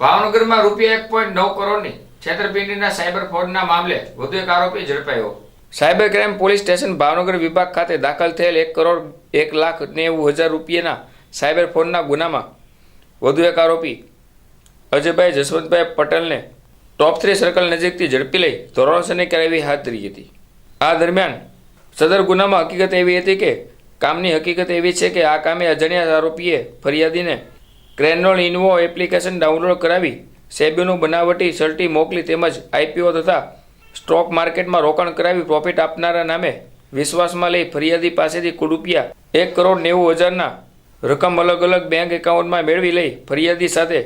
ભાવનગરમાં રૂપિયા એક પોઈન્ટ નવ કરોડની છેતરપિંડીના સાયબર ફ્રોડના મામલે વધુ એક આરોપી ઝડપાયો. Cyber crime police station Bhavnagar વિભાગ ખાતે દાખલ થયેલ એક કરોડ એક લાખ નેવું હજાર રૂપિયાના સાયબર ફ્રોડના ગુનામાં વધુ એક આરોપી અજયભાઈ જસવંતભાઈ પટેલને ટોપ થ્રી સર્કલ નજીકથી ઝડપી લઈ ધોરણસરની કાર્યવાહી હાથ ધરી હતી. આ દરમિયાન સદર ગુનામાં હકીકત એવી હતી કે કામની હકીકત એવી છે કે આ કામે અજાણ્યા આરોપીએ ફરિયાદીને ક્રેનોલ ઇન્વો એપ્લિકેશન ડાઉનલોડ કરાવી સેબીનું બનાવટી સર્ટી મોકલી તેમજ આઈપીઓ તથા સ્ટોક માર્કેટમાં રોકાણ કરાવી પ્રોફિટ આપનારા નામે વિશ્વાસમાં લઈ ફરિયાદી પાસેથી કુલ રૂપિયા એક કરોડ નેવું હજારના રકમ અલગ અલગ બેંક એકાઉન્ટમાં મેળવી લઈ ફરિયાદી સાથે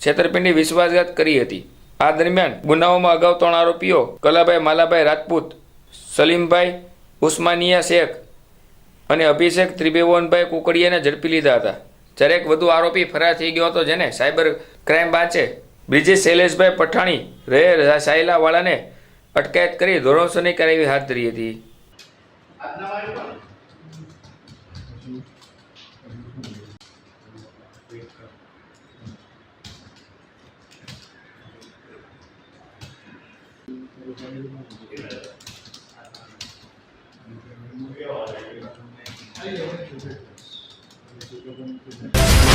છેતરપિંડી વિશ્વાસઘાત કરી હતી. આ દરમિયાન ગુનાઓમાં અગાઉ ત્રણ આરોપીઓ કલાભાઈ માલાભાઈ રાજપૂત, સલીમભાઈ ઉસ્માનિયા શેખ અને અભિષેક ત્રિભુવનભાઈ કુકડિયાને ઝડપી લીધા હતા. જ્યારે એક વધુ આરોપી ફરાર થઈ ગયો હતો જેને સાયબર ક્રાઇમ બ્રાન્ચે બ્રિજેશ શૈલેષભાઈ પઠાણી રહે સાયલાવાળાને અટકાયત કરી ધોરણસરની કાર્યવાહી હાથ ધરી હતી Thank you. Thank you.